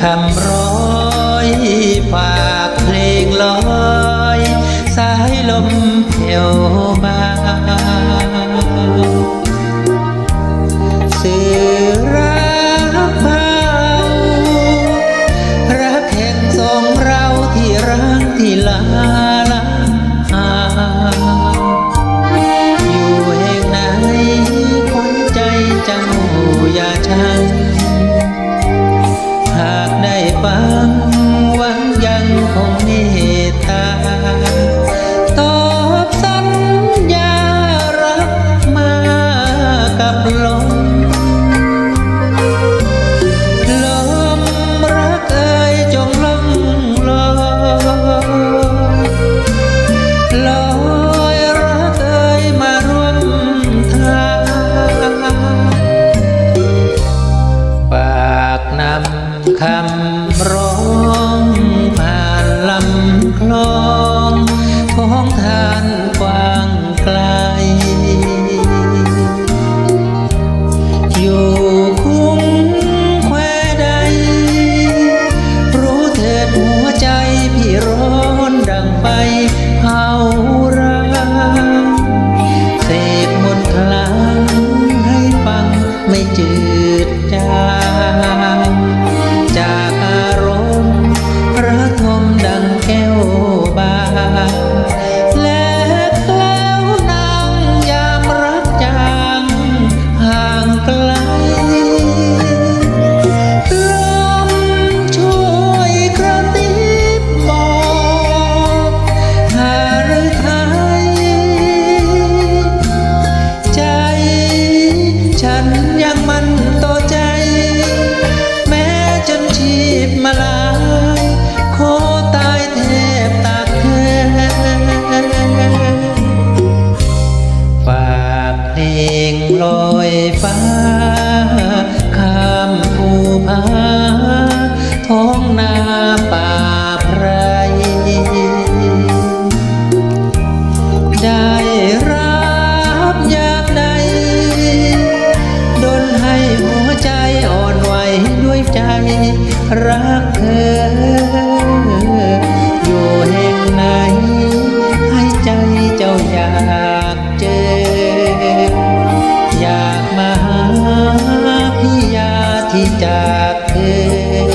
คำร้อยฝากเพลงลอย สายลมแผ่วมาสื่อรักเบารักแห่งสองเราที่รักที่ลา คำร้องผ่านลำคลอง ที่จากเธอ